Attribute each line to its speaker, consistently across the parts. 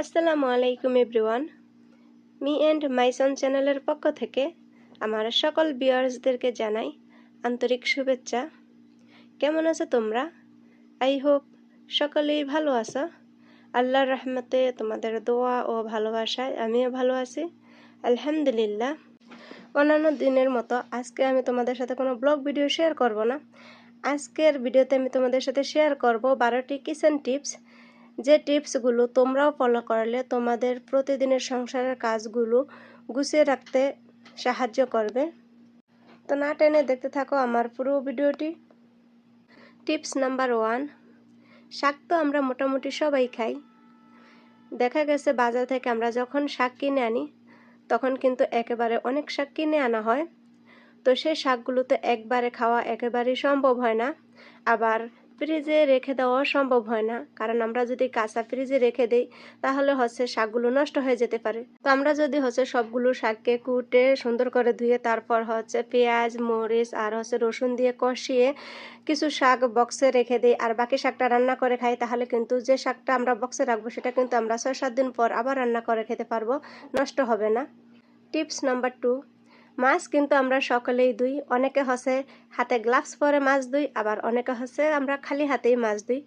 Speaker 1: আসসালামু আলাইকুম everyone. Me and মাইসন চ্যানেলের পক্ষ থেকে আমার সকল ভিউয়ার্সদেরকে জানাই আন্তরিক শুভেচ্ছা। কেমন আছো তোমরা? আই হোপ সকলেই ভালো আছো। আল্লাহর রহমতে তোমাদের দোয়া ও ভালোবাসায় আমিও ভালো আছি। আলহামদুলিল্লাহ। অন্যান্য দিনের মতো আজকে আমি তোমাদের সাথে কোনো ব্লগ ভিডিও শেয়ার করব না। আজকের ভিডিওতে আমি তোমাদের সাথে শেয়ার করব বারোটি কিচেন টিপস। যে টিপসগুলো তোমরাও ফলো করলে তোমাদের প্রতিদিনের সংসারের কাজগুলো গুছিয়ে রাখতে সাহায্য করবে। তো না টেনে দেখতে থাকো আমার পুরো ভিডিওটি। টিপস নাম্বার ওয়ান, শাক তো আমরা মোটামুটি সবাই খাই। দেখা গেছে বাজার থেকে আমরা যখন শাক কিনে আনি, তখন কিন্তু একেবারে অনেক শাক কিনে আনা হয়। তো সেই শাকগুলো তো একবারে খাওয়া একেবারেই সম্ভব হয় না। আবার ফ্রিজে রেখে দেওয়া সম্ভব হয় না। কারণ আমরা যদি কাঁচা ফ্রিজে রেখে দিই, তাহলে হচ্ছে শাকগুলো নষ্ট হয়ে যেতে পারে। তো আমরা যদি হচ্ছে সবগুলো শাককে কুটে সুন্দর করে ধুয়ে তারপর হচ্ছে পেঁয়াজ, মরিচ আর হচ্ছে রসুন দিয়ে কষিয়ে কিছু শাক বক্সে রেখে দিই আর বাকি শাকটা রান্না করে খাই, তাহলে কিন্তু যে শাকটা আমরা বক্সে রাখব, সেটা কিন্তু আমরা ছয় সাত দিন পর আবার রান্না করে খেতে পারব। নষ্ট হবে না। টিপস নাম্বার টু মাছ কিন্তু আমরা সকলেই ধুই অনেকে হচ্ছে হাতে গ্লাভস পরে মাছ ধুই আবার অনেকে হচ্ছে আমরা খালি হাতেই মাছ ধুই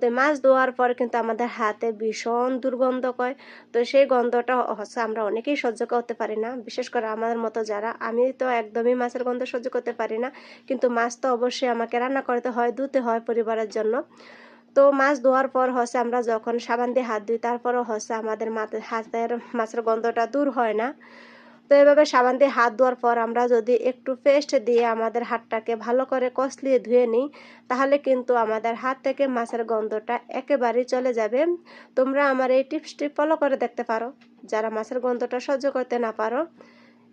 Speaker 1: তো মাছ ধোয়ার পর কিন্তু আমাদের হাতে ভীষণ দুর্গন্ধ কয়। তো সেই গন্ধটা হচ্ছে আমরা অনেকেই সহ্য করতে পারি না। বিশেষ করে আমাদের মতো যারা, আমি তো একদমই মাছের গন্ধ সহ্য করতে পারি না। কিন্তু মাছ তো অবশ্যই আমাকে রান্না করতে হয়, ধুতে হয় পরিবারের জন্য। তো মাছ ধোয়ার পর হচ্ছে আমরা যখন সাবান দিয়ে হাত ধুই, তারপরও হচ্ছে আমাদের মাথায় হাতের মাছের গন্ধটা দূর হয় না। তো এভাবে সাবান দিয়ে হাত ধোয়ার পর আমরা যদি একটু পেস্ট দিয়ে আমাদের হাতটাকে ভালো করে কষলিয়ে ধুয়ে নিই, তাহলে কিন্তু আমাদের হাত থেকে মাছের গন্ধটা একেবারেই চলে যাবে। তোমরা আমার এই টিপসটি ফলো করে দেখতে পারো। যারা মাছের গন্ধটা সহ্য করতে না পারো,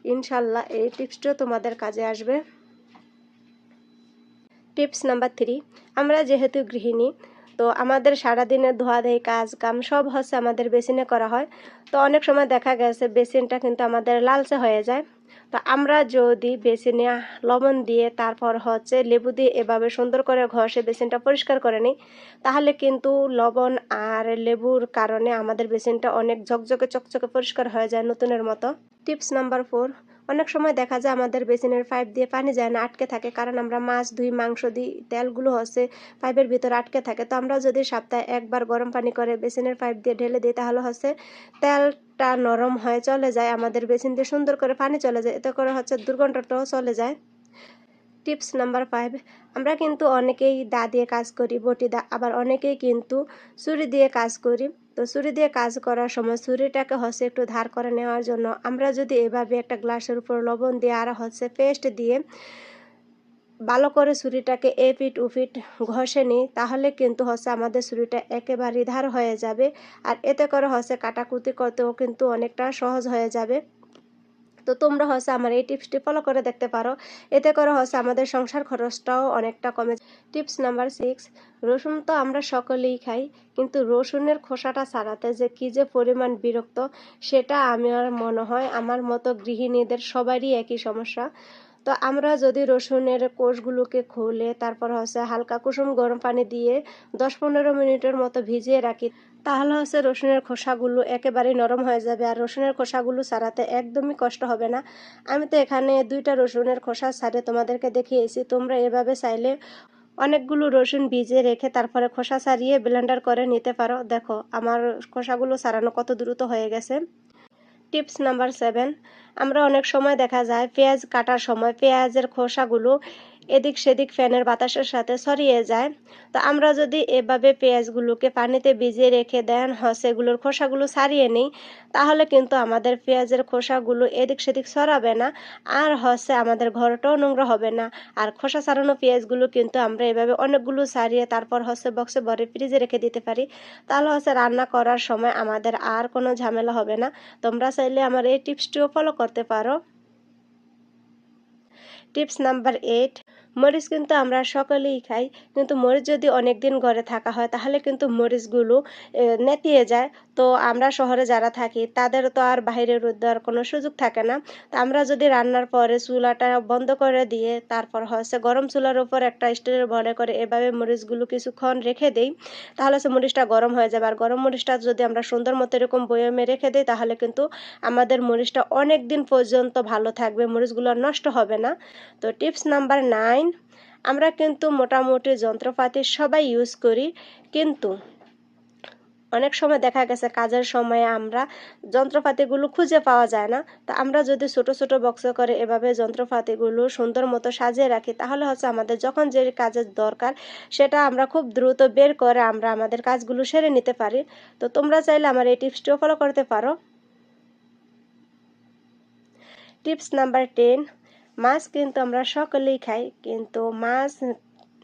Speaker 1: ইনশাল্লাহ এই টিপসটিও তোমাদের কাজে আসবে। টিপস নাম্বার থ্রি আমরা যেহেতু গৃহিণী তো আমাদের সারাদিনে ধোয়া ধোয়াধাই কাজ কাম সব হচ্ছে আমাদের বেসিনে করা হয়। তো অনেক সময় দেখা গেছে বেসিনটা কিন্তু আমাদের লালচে হয়ে যায়। তো আমরা যদি বেসিনে লবণ দিয়ে তারপর হচ্ছে লেবু দিয়ে এভাবে সুন্দর করে ঘষে বেসিনটা পরিষ্কার করে নিই, তাহলে কিন্তু লবণ আর লেবুর কারণে আমাদের বেসিনটা অনেক ঝকঝকে চকচকে পরিষ্কার হয়ে যায় নতুনের মতো। টিপস নাম্বার ফোর অনেক সময় দেখা যায় আমাদের বেসিনের পাইপ দিয়ে পানি যায় না, আটকে থাকে। কারণ আমরা মাছ ধুই মাংস, দিই, তেলগুলো হচ্ছে পাইপের ভিতরে আটকে থাকে। তো আমরা যদি সপ্তাহে একবার গরম পানি করে বেসিনের পাইপ দিয়ে ঢেলে দিই, তাহলে হচ্ছে তেলটা নরম হয়ে চলে যায়, আমাদের বেসিন দিয়ে সুন্দর করে পানি চলে যায়। এতে করে হচ্ছে দুর্গন্ধটাও চলে যায়। টিপস নাম্বার ফাইভ, আমরা কিন্তু অনেকেই দা দিয়ে কাজ করি, বটি দা, আবার অনেকেই কিন্তু ছুরি দিয়ে কাজ করি। তো ছুরি দিয়ে কাজ করার সময় ছুরিটাকে হচ্ছে একটু ধার করে নেওয়ার জন্য আমরা যদি এভাবে একটা গ্লাসের উপর লবণ দিয়ে আর হচ্ছে পেস্ট দিয়ে ভালো করে ছুরিটাকে উ ফিট ঘষে নিই, তাহলে কিন্তু হচ্ছে আমাদের ছুরিটা একেবারেই ধার হয়ে যাবে। আর এতে করে হচ্ছে কাটাকুতি করতেও কিন্তু অনেকটা সহজ হয়ে যাবে। তো তোমরা হচ্ছে আমার এই টিপসটি ফলো করে দেখতে পারো। এতে করে হচ্ছে আমাদের সংসার খরচটাও অনেকটা কমে টিপস নাম্বার সিক্স রসুন তো আমরা সকলেই খাই, কিন্তু রসুনের খোসাটা ছাড়াতে যে কী যে পরিমাণ বিরক্ত, সেটা আমার মনে হয় আমার মতো গৃহিণীদের সবারই একই সমস্যা। তো আমরা যদি রসুনের কোষগুলোকে খুলে, তারপর হচ্ছে হালকা কুসুম গরম পানি দিয়ে দশ পনেরো মিনিটের মতো ভিজিয়ে রাখি, তাহলে হচ্ছে রসুনের খোসাগুলো একেবারে নরম হয়ে যাবে। আর রসুনের খোসাগুলো ছাড়াতে একদমই কষ্ট হবে না। আমি তো এখানে দুইটা রসুনের খোসা ছাড়ে তোমাদেরকে দেখিয়েছি। তোমরা এভাবে চাইলে অনেকগুলো রসুন ভিজে রেখে তারপরে খোসা ছাড়িয়ে ব্লেন্ডার করে নিতে পারো। দেখো, আমার খোসাগুলো ছাড়ানো কত দ্রুত হয়ে গেছে। Tips number seven. আমরা অনেক সময় দেখা যায় পেঁয়াজ কাটার সময় পেঁয়াজের খোসাগুলো এদিক সেদিক ফ্যানের বাতাসের সাথে ছড়িয়ে যায়। তো আমরা যদি এভাবে পেঁয়াজগুলোকে পানিতে ভিজিয়ে রেখে দেন সেগুলোর খোসাগুলো ছাড়িয়ে নিই, তাহলে কিন্তু আমাদের পেঁয়াজের খোসাগুলো এদিক সেদিক ছড়াবে না আর হচ্ছে আমাদের ঘরটাও নোংরা হবে না। আর খোসা ছাড়ানো পেঁয়াজগুলো কিন্তু আমরা এভাবে অনেকগুলো ছাড়িয়ে তারপর হচ্ছে বক্সে ভরে ফ্রিজে রেখে দিতে পারি। তাহলে হচ্ছে রান্না করার সময় আমাদের আর কোনো ঝামেলা হবে না। তোমরা চাইলে আমার এই টিপসটিও ফলো করতে পারো। টিপস নাম্বার এইট মরিচ কিন্তু আমরা সকলেই খাই, কিন্তু মরিচ যদি অনেক দিন ঘরে থাকা হয়, তাহলে কিন্তু মরিচগুলো নেতিয়ে যায়। তো আমরা শহরে যারা থাকি, তাদের তো আর বাইরে রোদ দেওয়ার কোনো সুযোগ থাকে না। তো আমরা যদি রান্নার পরে চুলাটা বন্ধ করে দিয়ে, তারপর হচ্ছে গরম চুলার উপর একটা স্টিলের বলে করে এভাবে মরিচগুলো কিছুক্ষণ রেখে দেই, তাহলে হচ্ছে মরিচটা গরম হয়ে যাবে। আর গরম মরিচটা যদি আমরা সুন্দর মতো এরকম বয়মে রেখে দিই, তাহলে কিন্তু আমাদের মরিচটা অনেক দিন পর্যন্ত ভালো থাকবে, মরিচগুলো নষ্ট হবে না। তো টিপস নাম্বার নাইন আমরা কিন্তু মোটামুটি যন্ত্রপাতি সবাই ইউজ করি, কিন্তু অনেক সময় দেখা গেছে কাজের সময়ে আমরা যন্ত্রপাতিগুলো খুঁজে পাওয়া যায় না। তো আমরা যদি ছোট ছোট বক্স করে এভাবে যন্ত্রপাতিগুলো সুন্দর মতো সাজিয়ে রাখি, তাহলে হচ্ছে আমাদের যখন যে কাজের দরকার, সেটা আমরা খুব দ্রুত বের করে আমরা আমাদের কাজগুলো সেরে নিতে পারি। তো তোমরা চাইলে আমার এই টিপসটিও ফলো করতে পারো। টিপস নাম্বার টেন মাছ কিন্তু আমরা সকলেই খাই, কিন্তু মাছ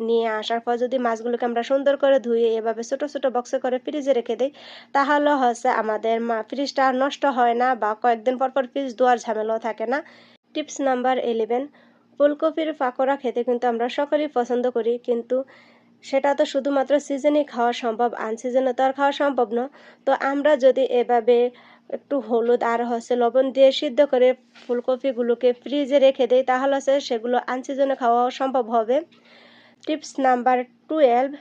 Speaker 1: নিয়ে আসার পর যদি মাছগুলোকে আমরা সুন্দর করে ধুয়ে এভাবে ছোট ছোট বক্সে করে ফ্রিজে রেখে দিই, তাহলে হচ্ছে আমাদের ফ্রিজটা নষ্ট হয় না বা কয়েকদিন পর পর ফ্রিজ ধোয়ার ঝামেলাও থাকে না। টিপস নাম্বার ইলেভেন ফুলকপির পাকোড়া খেতে কিন্তু আমরা সকলেই পছন্দ করি, কিন্তু সেটা তো শুধুমাত্র সিজনে খাওয়া সম্ভব আনসিজনে তো আর খাওয়া সম্ভব না। তো আমরা যদি এভাবে একটু হলুদ আর হচ্ছে লবণ দিয়ে সিদ্ধ করে ফুলকপিগুলোকে ফ্রিজে রেখে দেয় তাহলে হচ্ছে সেগুলো আনসিজনে খাওয়া সম্ভব হবে। টিপস নাম্বার টুয়েলভ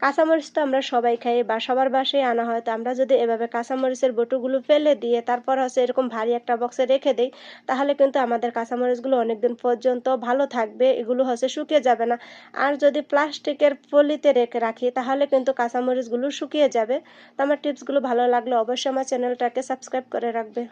Speaker 1: কাঁচামরিচ তো আমরা সবাই খাই, বা সবার বাসায় আনা হয়। তো আমরা যদি এভাবে কাঁচামরিচের বটুগুলো ফেলে দিয়ে তারপর হচ্ছে এরকম ভারী একটা বক্সে রেখে দিই, তাহলে কিন্তু আমাদের কাঁচামরিচগুলো অনেকদিন পর্যন্ত ভালো থাকবে, এগুলো হচ্ছে শুকিয়ে যাবে না। আর যদি প্লাস্টিকের পলিতে রেখে রাখি, তাহলে কিন্তু কাঁচামরিচগুলো শুকিয়ে যাবে। তো আমার টিপসগুলো ভালো লাগলে অবশ্যই আমার চ্যানেলটাকে সাবস্ক্রাইব করে রাখবে।